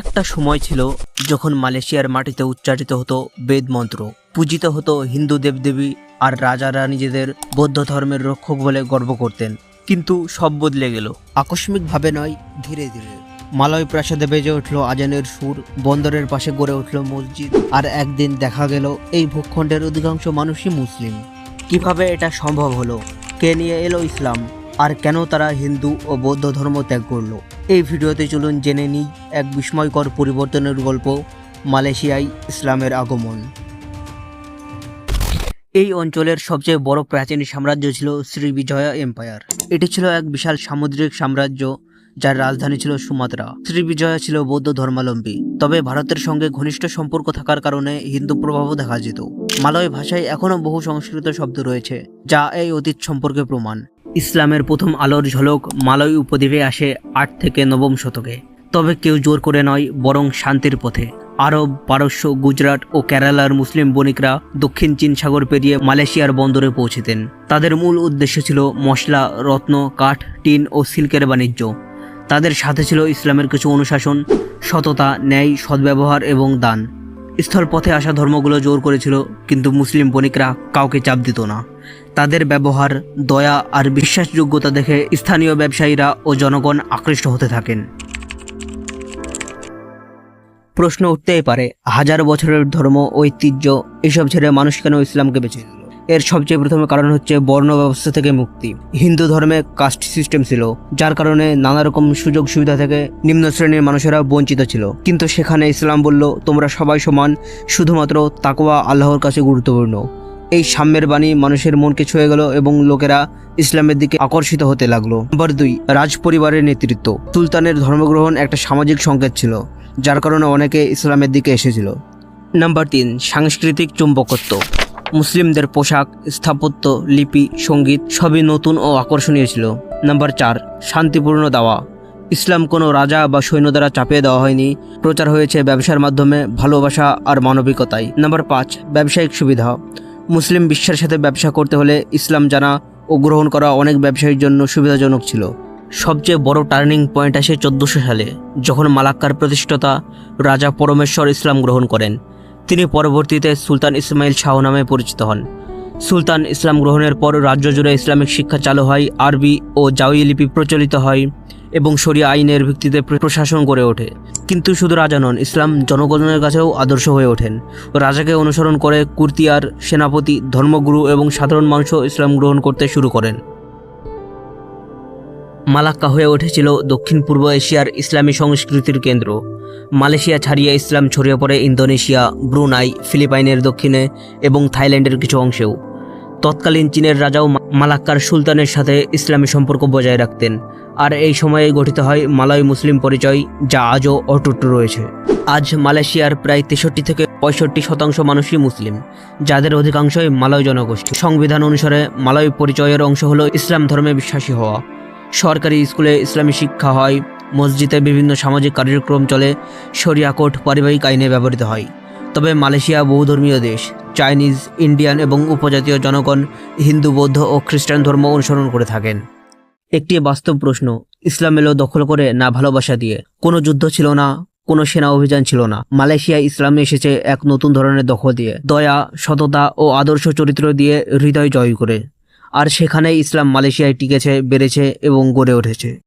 একটা সময় ছিল যখন মালয়েশিয়ার মাটিতে উচ্চারিত হতো বেদ মন্ত্র। পূজিত হতো হিন্দু দেবদেবী আর রাজারা নিজেদের বৌদ্ধ ধর্মের রক্ষক বলে গর্ব করতেন। কিন্তু সব বদলে গেল। আকস্মিকভাবে নয়, ধীরে ধীরে। মালয় প্রাসাদে বেজে উঠল আজানের সুর, বন্দরের পাশে গড়ে উঠল মসজিদ, আর একদিন দেখা গেল এই ভূখণ্ডের অধিকাংশ মানুষই মুসলিম। কীভাবে এটা সম্ভব হলো? কে নিয়ে এলো ইসলাম? আর কেন তারা হিন্দু ও বৌদ্ধ ধর্ম ত্যাগ করল? এই ভিডিওতে চলুন জেনে নিই এক বিস্ময়কর পরিবর্তনের গল্প, মালয়েশিয়ায় ইসলামের আগমন। এই অঞ্চলের সবচেয়ে বড় প্রাচীন সাম্রাজ্য ছিল শ্রীবিজয়া এম্পায়ার। এটি ছিল এক বিশাল সামুদ্রিক সাম্রাজ্য, যার রাজধানী ছিল সুমাত্রা। শ্রীবিজয়া ছিল বৌদ্ধ ধর্মাবলম্বী, তবে ভারতের সঙ্গে ঘনিষ্ঠ সম্পর্ক থাকার কারণে হিন্দু প্রভাবও দেখা যেত। মালয় ভাষায় এখনও বহু সংস্কৃত শব্দ রয়েছে, যা এই অতীত সম্পর্কে প্রমাণ। ইসলামের প্রথম আলোর ঝলক মালয় উপদ্বীপে আসে আট থেকে নবম শতকে। তবে কেউ জোর করে নয়, বরং শান্তির পথে। আরব, পারস্য, গুজরাট ও কেরালার মুসলিম বণিকরা দক্ষিণ চীন সাগর পেরিয়ে মালয়েশিয়ার বন্দরে পৌঁছেতেন। তাদের মূল উদ্দেশ্য ছিল মশলা, রত্ন, কাঠ, টিন ও সিল্কের বাণিজ্য। তাদের সাথে ছিল ইসলামের কিছু অনুশাসন, সততা, ন্যায়, সদ্ব্যবহার এবং দান। স্থলপথে আসা ধর্মগুলো জোর করেছিল, কিন্তু মুসলিম বণিকরা কাউকে চাপ দিত না। তাদের ব্যবহার, দয়া আর বিশ্বাসযোগ্যতা দেখে স্থানীয় ব্যবসায়ীরা ও জনগণ আকৃষ্ট হতে থাকেন। প্রশ্ন উঠতেই পারে, হাজার বছরের ধর্ম, ঐতিহ্য, এসব ছেড়ে মানুষ কেন ইসলামকে বেছে এর সবচেয়ে প্রথম কারণ হচ্ছে বর্ণ ব্যবস্থা থেকে মুক্তি। হিন্দু ধর্মে কাস্ট সিস্টেম ছিল, যার কারণে নানা রকম সুযোগ সুবিধা থেকে নিম্ন শ্রেণির মানুষেরা বঞ্চিত ছিল। কিন্তু সেখানে ইসলাম বলল, তোমরা সবাই সমান, শুধুমাত্র তাকোয়া আল্লাহর কাছে গুরুত্বপূর্ণ। এই সাম্যের বাণী মানুষের মনকে ছুঁয়ে গেল এবং লোকেরা ইসলামের দিকে আকর্ষিত হতে লাগল। নম্বর দুই রাজ পরিবারের নেতৃত্ব। সুলতানের ধর্মগ্রহণ একটা সামাজিক সংকেত ছিল, যার কারণে অনেকে ইসলামের দিকে এসেছিল। নাম্বার তিন, সাংস্কৃতিক চুম্বকত্ব। মুসলিমদের পোশাক, স্থাপত্য, লিপি, সংগীত সবই নতুন ও আকর্ষণীয় ছিল। নাম্বার চার, শান্তিপূর্ণ দাওয়া। ইসলাম কোনো রাজা বা সৈন্য দ্বারা চাপিয়ে দেওয়া হয়নি। প্রচার হয়েছে ব্যবসার মাধ্যমে ভালোবাসা আর মানবিকতায়। নাম্বার পাঁচ, ব্যবসায়িক সুবিধা। মুসলিম বিশ্বের সাথে ব্যবসা করতে হলে ইসলাম জানা ও গ্রহণ করা অনেক ব্যবসায়ীর জন্য সুবিধাজনক ছিল। সবচেয়ে বড় টার্নিং পয়েন্ট আসে চোদ্দোশো সালে, যখন মালাক্কার প্রতিষ্ঠাতা রাজা পরমেশ্বর ইসলাম গ্রহণ করেন। তিনি পরবর্তীতে সুলতান ইসমাইল শাহ নামে পরিচিত হন। সুলতান ইসলাম গ্রহণের পর রাজ্য জুড়ে ইসলামিক শিক্ষা চালু হয়, আরবি ও জাউই লিপি প্রচলিত হয়। এবং শরিয়া আইনের ভিত্তিতে প্রশাসন গড়ে ওঠে। কিন্তু শুধু রাজা নন, ইসলাম জনগণের কাছেও আদর্শ হয়ে ওঠেন। রাজাকে অনুসরণ করে কুর্তিয়ার সেনাপতি, ধর্মগুরু এবং সাধারণ মানুষ ইসলাম গ্রহণ করতে শুরু করেন। মালাক্কা হয়ে উঠেছিল দক্ষিণ পূর্ব এশিয়ার ইসলামী সংস্কৃতির কেন্দ্র। মালয়েশিয়া ছাড়িয়ে ইসলাম ছড়িয়ে পড়ে ইন্দোনেশিয়া, ব্রুনাই, ফিলিপাইনের দক্ষিণে এবং থাইল্যান্ডের কিছু অংশেও। তৎকালীন চীনের রাজাও মালাক্কার সুলতানের সাথে ইসলামী সম্পর্ক বজায় রাখতেন। আর এই সময়ে গঠিত হয় মালয় মুসলিম পরিচয়, যা আজও অটুট রয়েছে। আজ মালয়েশিয়ার প্রায় তেষট্টি থেকে পঁয়ষট্টি শতাংশ মানুষই মুসলিম, যাদের অধিকাংশই মালয় জনগোষ্ঠী। সংবিধান অনুসারে মালয় পরিচয়ের অংশ হলো ইসলাম ধর্মে বিশ্বাসী হওয়া। সরকারি স্কুলে ইসলামী শিক্ষা হয়, মসজিদে বিভিন্ন সামাজিক কার্যক্রম চলে, শরিয়া কোড পারিবারিক আইনে ব্যবহৃত হয়। তবে মালয়েশিয়া বহুধর্মীয় দেশ। চাইনিজ, ইন্ডিয়ান এবং উপজাতীয় জনগণ হিন্দু, বৌদ্ধ ও খ্রিস্টান ধর্ম অনুসরণ করে থাকেন। একটি বাস্তব প্রশ্ন, ইসলাম এলো দখল করে না ভালোবাসা দিয়ে? কোনো যুদ্ধ ছিল না, কোনো সেনা অভিযান ছিল না। মালয়েশিয়ায় ইসলাম এসেছে এক নতুন ধরনের দখল দিয়ে। দয়া, সততা ও আদর্শ চরিত্র দিয়ে হৃদয় জয় করে। আর সেখানেই ইসলাম মালয়েশিয়ায় টিকেছে, বেড়েছে এবং গড়ে উঠেছে।